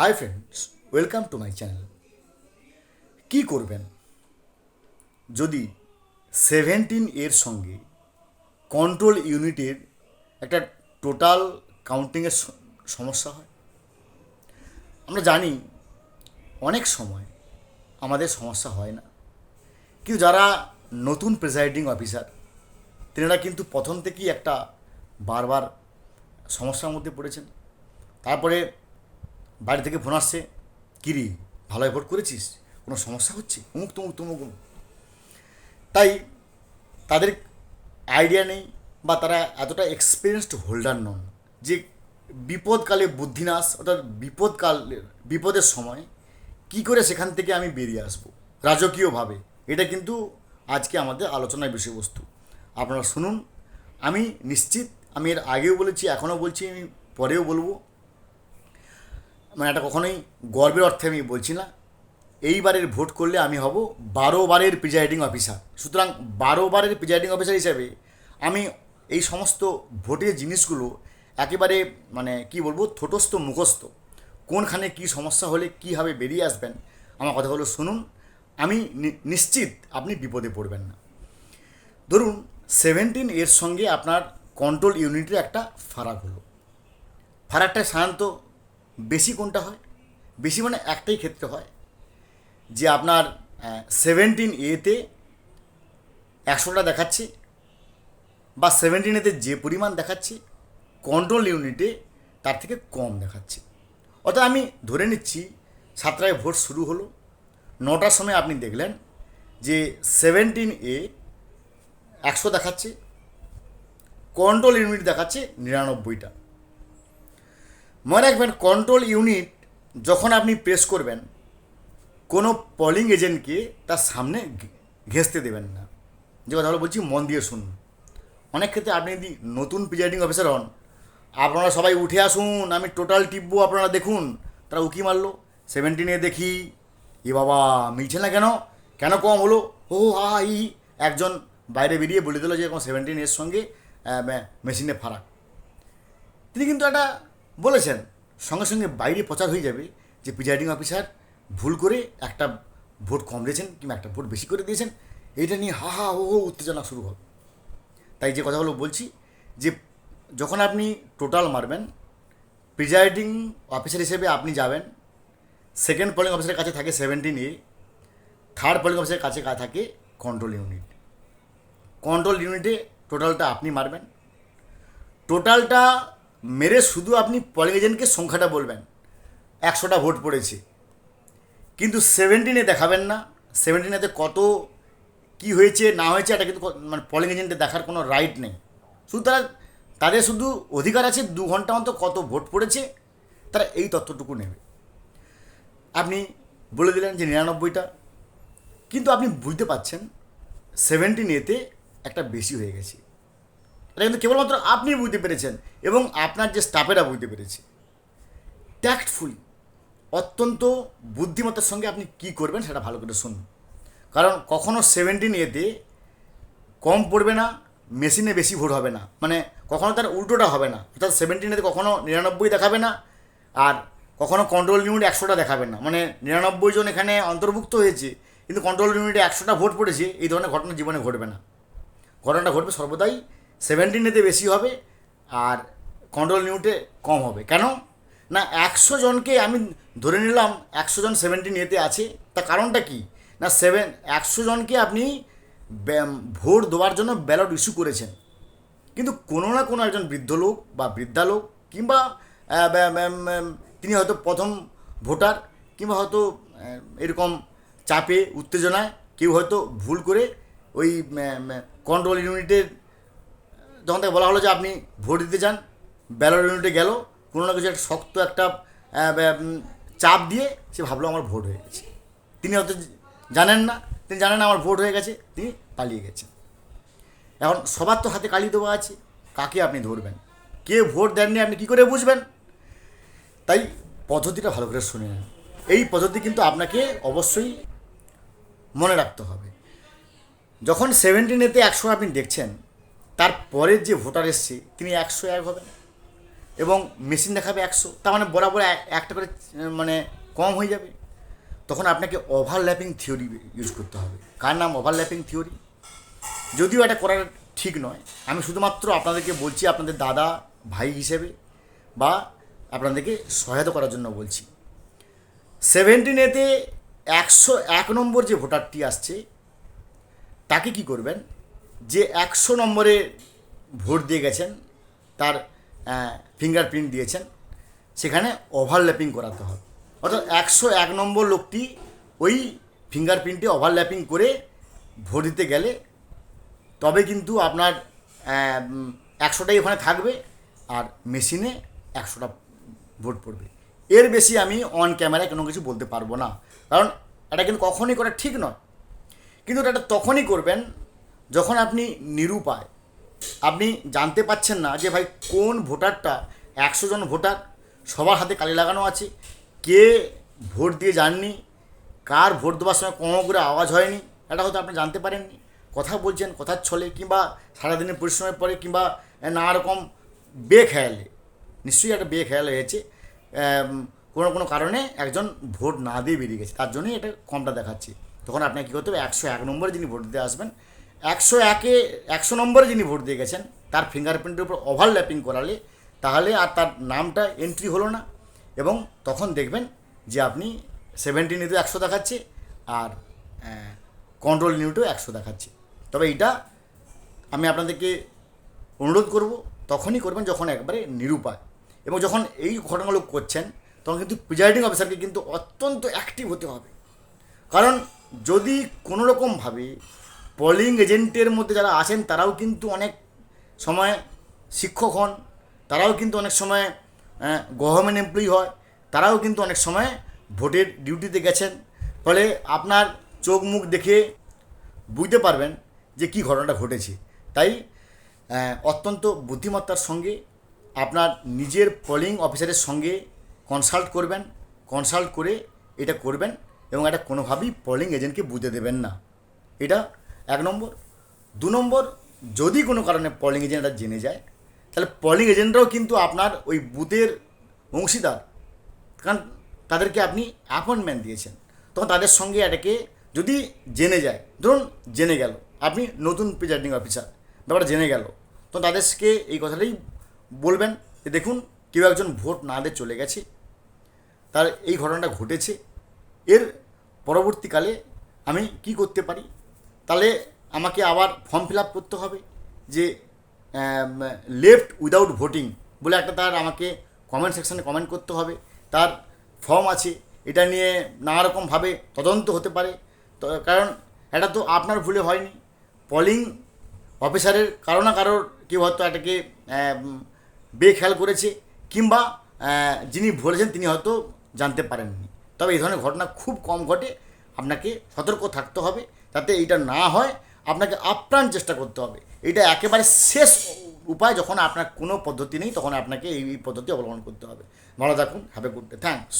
Hi friends welcome to my channel কী করবেন? যদি seventeen এর সঙ্গে কন্ট্রোল ইউনিটের একটা টোটাল কাউন্টিংয়ের সমস্যা হয়। আমরা জানি অনেক সময় আমাদের সমস্যা হয় না। কিন্তু যারা নতুন প্রেসাইডিং অফিসার তেনারা কিন্তু প্রথম থেকেই একটা বারবার সমস্যার মধ্যে পড়েছেন। তারপরে বাড়ি থেকে ফোন আসছে কিরি ভালো ভোট করেছিস? কোনো সমস্যা হচ্ছে? উমুক তুমুক তুমুক তাই তাদের আইডিয়া নেই বা তারা এতটা এক্সপিরিয়েন্সড হোল্ডার নন যে বিপদকালে বুদ্ধিনাশ অর্থাৎ বিপদকাল, বিপদের সময় কি করে সেখান থেকে আমি বেরিয়ে আসব? রাজকীয়ভাবে। এটা কিন্তু আজকে আমাদের আলোচনার বিষয়বস্তু। আপনারা শুনুন। আমি নিশ্চিত, আমি এর আগেও বলেছি, এখনও বলছি, আমি পরেও বলব। মানে এটা কখনোই গর্বের অর্থে আমি বলছি না। এইবারের ভোট করলে আমি হব বারো বারের প্রিজাইডিং অফিসার সুতরাং বারো বারের প্রিজাইডিং অফিসার হিসাবে আমি এই সমস্ত ভোটের জিনিসগুলো একেবারে মানে কি বলব, থোটস্থ, মুখস্থ। কোনখানে কি সমস্যা হলে কীভাবে বেরিয়ে আসবেন, আমার কথাগুলো শুনুন। আমি নিশ্চিত আপনি বিপদে পড়বেন না। ধরুন সেভেন্টিন এর সঙ্গে আপনার কন্ট্রোল ইউনিটের একটা ফারাক হলো। ফারাকটা সাধারণত বেশি কোনটা হয়? বেশি মানে একটাই ক্ষেত্রে হয়, যে আপনার সেভেন্টিন এতে একশোটা দেখাচ্ছে বা সেভেন্টিন এতে যে পরিমাণ দেখাচ্ছে কন্ট্রোল ইউনিটে তার থেকে কম দেখাচ্ছে। অর্থাৎ আমি ধরে নিচ্ছি, সাতটায় ভোট শুরু হলো, নটার সময় আপনি দেখলেন যে সেভেন্টিন এ একশো দেখাচ্ছে কন্ট্রোল ইউনিট দেখাচ্ছে নিরানব্বইটা। মনে রাখবেন কন্ট্রোল ইউনিট যখন আপনি প্রেস করবেন, কোনো পলিং এজেন্টকে তার সামনে ঘেঁচতে দেবেন না। যে কথাগুলো বলছি, মন দিয়ে শুনুন। অনেক ক্ষেত্রে আপনি যদি নতুন প্রিজাইডিং অফিসার হন, আপনারা সবাই উঠে আসুন, আমি টোটাল টিপবো, আপনারা দেখুন। তারা উকি মারলো সেভেন্টিনে দেখি, এ বাবা, মিলছে না কেন? কেন কম হলো? ও হা ই একজন বাইরে বেরিয়ে বলে দিল যে, এরকম সেভেন্টিন এর সঙ্গে মেশিনে ফারাক তিনি কিন্তু একটা বলেছেন, সঙ্গে সঙ্গে বাইরে প্রচার হয়ে যাবে যে প্রিজাইডিং অফিসার ভুল করে একটা ভোট কম দিয়েছেন কিংবা একটা ভোট বেশি করে দিয়েছেন, এইটা নিয়ে হা হা হো উত্তেজনা শুরু হবে। তাই যে কথাগুলো বলছি, যে যখন আপনি টোটাল মারবেন, প্রিজাইডিং অফিসার হিসেবে আপনি যাবেন, সেকেন্ড পোলিং অফিসারের কাছে থাকে সেভেন্টিন এ থার্ড পোলিং অফিসারের কাছে থাকে কন্ট্রোল ইউনিট কন্ট্রোল ইউনিটে টোটালটা আপনি মারবেন। টোটালটা মেরে শুধু আপনি পোলিং সংখ্যাটা বলবেন। একশোটা ভোট পড়েছে। কিন্তু সেভেন্টিনে দেখাবেন না। সেভেন্টিনেতে কত কি হয়েছে, না হয়েছে, এটা কিন্তু মানে পলিং এজেন্টে দেখার কোনো রাইট নেই। শুধু তারা তাদের শুধু অধিকার আছে, দু ঘণ্টা অন্তর কত ভোট পড়েছে, তারা এই তথ্যটুকু নেবে। আপনি বলে দিলেন যে নিরানব্বইটা। কিন্তু আপনি বুঝতে পাচ্ছেন সেভেন্টিন এতে একটা বেশি হয়ে গেছে। এটা কিন্তু কেবলমাত্র আপনি বুঝতে পেরেছেন এবং আপনার যে স্টাফেরা বুঝতে পেরেছে। ট্যাক্টফুলি অত্যন্ত বুদ্ধিমত্তার সঙ্গে আপনি কি করবেন সেটা ভালো করে শুনুন। কারণ কখনো সেভেন্টিন এতে কম পড়বে না মেশিনে বেশি ভোট হবে না। মানে কখনো তার উল্টোটা হবে না। অর্থাৎ সেভেন্টিন এতে কখনো নিরানব্বই দেখাবে না আর কখনো কন্ট্রোল ইউনিট একশোটা দেখাবে না। মানে নিরানব্বই জন এখানে অন্তর্ভুক্ত হয়েছে, কিন্তু কন্ট্রোল ইউনিটে একশোটা ভোট পড়েছে, এই ধরনের ঘটনা জীবনে ঘটবে না। ঘটনাটা ঘটবে সর্বদাই সেভেন্টিনেতে বেশি হবে আর কন্ট্রোল ইউনিটে কম হবে। কেন? না, একশো জনকে আমি ধরে নিলাম একশো জন সেভেন্টিন এতে আছে। তা কারণটা কি? না সেভেন একশো জনকে আপনি ভোট দেওয়ার জন্য ব্যালট ইস্যু করেছেন। কিন্তু কোনো না কোনো একজন বৃদ্ধ লোক বা বৃদ্ধা লোক কিংবা তিনি হয়তো প্রথম ভোটার কিংবা হয়তো এরকম চাপে, উত্তেজনায় কেউ হয়তো ভুল করে ওই কন্ট্রোল ইউনিটের যখন তাকে বলা হলো যে আপনি ভোট দিতে যান ব্যালট ইউনিটে গেল, কোনো না কিছু একটা শক্ত একটা চাপ দিয়ে সে ভাবলো আমার ভোট হয়ে গেছে। তিনি হয়তো জানেন না, তিনি জানেন না আমার ভোট হয়ে গেছে, তিনি পালিয়ে গেছেন। এখন সবার তো হাতে কালি দেওয়া আছে, কাকে আপনি ধরবেন? কে ভোট দেননি আপনি কী করে বুঝবেন? তাই পদ্ধতিটা ভালো করে শুনে নেন। এই পদ্ধতি কিন্তু আপনাকে অবশ্যই মনে রাখতে হবে। যখন সেভেন্টিনেতে একশো আপনি দেখছেন তার পরের যে ভোটার এসছে, তিনি একশো এক হবেন। এবং মেশিন দেখাবে একশো। তার মানে বরাবর এক- একটা করে মানে কম হয়ে যাবে। তখন আপনাকে ওভারল্যাপিং থিওরি ইউজ করতে হবে। কার নাম? ওভারল্যাপিং থিওরি যদিও এটা করার ঠিক নয়। আমি শুধুমাত্র আপনাদেরকে বলছি, আপনাদের দাদা, ভাই হিসেবে, বা আপনাদেরকে সহায়তা করার জন্য বলছি। সেভেন্টিন এতে একশো এক নম্বর যে ভোটারটি আসছে, তাকে কি করবেন? যে একশো নম্বরে ভোট দিয়ে গেছেন, তার ফিঙ্গারপ্রিন্ট দিয়েছেন, সেখানে ওভারল্যাপিং করাতে হবে। অর্থাৎ একশো এক নম্বর লোকটি ওই ফিঙ্গারপ্রিন্টে ওভারল্যাপিং করে ভোট দিতে গেলে, তবে কিন্তু আপনার একশোটাই ওখানে থাকবে আর মেশিনে একশোটা ভোট পড়বে। এর বেশি আমি অন ক্যামেরায় কোনো কিছু বলতে পারব না। কারণ এটা কিন্তু কখনই করা ঠিক নয়। কিন্তু এটা তখনই করবেন যখন আপনি নিরুপায়, আপনি জানতে পাচ্ছেন না যে ভাই কোন ভোটারটা একশো জন ভোটার, সবার হাতে কালি লাগানো আছে, কে ভোট দিয়ে যাননি, কার ভোট দেওয়ার সময় কোনো করে আওয়াজ হয়নি, এটা হয়তো আপনি জানতে পারেননি। কথা বলছেন, কথার ছলে কিংবা সারাদিনের পরিশ্রমের পরে কিংবা নানা রকম বেখেয়ালে, নিশ্চয়ই একটা বেখেয়াল হয়েছে কোনো কোনো কারণে একজন ভোট না দিয়ে বেরিয়ে গেছে, তার জন্যই এটা কমটা দেখাচ্ছে। তখন আপনাকে কী করতে হবে? একশো এক নম্বরে যিনি ভোট দিতে আসবেন একশো একে, একশো নম্বরে যিনি ভোট দিয়ে গেছেন, তার ফিঙ্গারপ্রিন্টের উপর ওভারল্যাপিং করালে তাহলে আর তার নামটা এন্ট্রি হলো না। এবং তখন দেখবেন যে আপনি সেভেন্টিন ইউনিটও একশো দেখাচ্ছে আর কন্ট্রোল ইউনিটও একশো দেখাচ্ছে। তবে এটা আমি আপনাদেরকে অনুরোধ করব, তখনই করবেন যখন একবারে নিরুপায়। এবং যখন এই ঘটনাগুলো করছেন, তখন কিন্তু প্রিজাইডিং অফিসারকে কিন্তু অত্যন্ত অ্যাক্টিভ হতে হবে। কারণ যদি কোনো রকমভাবে পোলিং এজেন্টের মধ্যে যারা আছেন, তারাও কিন্তু অনেক সময় শিক্ষক হন, তারাও কিন্তু অনেক সময় গভর্নমেন্ট এমপ্লয়ি হয়, তারাও কিন্তু অনেক সময় ভোটের ডিউটিতে গেছেন। ফলে আপনার চোখ মুখ দেখে বুঝতে পারবেন যে কী ঘটনাটা ঘটেছে। তাই অত্যন্ত বুদ্ধিমত্তার সঙ্গে আপনার নিজের পোলিং অফিসারের সঙ্গে কনসাল্ট করবেন কনসাল্ট করে এটা করবেন এবং এটা কোনোভাবেই পোলিং এজেন্টকে বুঝতে দেবেন না। এটা এক নম্বর। দু নম্বর, যদি কোনো কারণে পলিং এজেন্টরা জেনে যায়, তাহলে পলিং এজেন্টরাও কিন্তু আপনার ওই বুথের অংশীদার। কারণ তাদেরকে আপনি অ্যাপয়েন্টমেন্ট দিয়েছেন। তখন তাদের সঙ্গে এটাকে যদি জেনে যায়, ধরুন জেনে গেল, আপনি নতুন প্রিজাইডিং অফিসার ব্যাপারটা জেনে গেল, তো তাদেরকে এই কথাটাই বলবেন যে দেখুন, কেউ একজন ভোট না দিয়ে চলে গেছে, তার এই ঘটনাটা ঘটেছে, এর পরবর্তীকালে আমি কি করতে পারি? তাহলে আমাকে আবার ফর্ম ফিল আপ করতে হবে যে লেফট উইদাউট ভোটিং বলে একটা তার আমাকে কমেন্ট সেকশানে কমেন্ট করতে হবে। তার ফর্ম আছে, এটা নিয়ে নানা রকমভাবে তদন্ত হতে পারে। কারণ এটা তো আপনার ভুলে হয়নি। পলিং অফিসারের কারও না কারোর কেউ হয়তো এটাকে বেখেয়াল করেছে কিংবা যিনি বলেছেন তিনি হয়তো জানতে পারেননি। তবে এই ধরনের ঘটনা খুব কম ঘটে। আপনাকে সতর্ক থাকতে হবে। যাতে এইটা না হয়, আপনাকে আপ্রাণ চেষ্টা করতে হবে। এটা একেবারে শেষ উপায় যখন আপনার কোনো পদ্ধতি নেই, তখন আপনাকে এই পদ্ধতি অবলম্বন করতে হবে। ভালো থাকুন have a good day thanks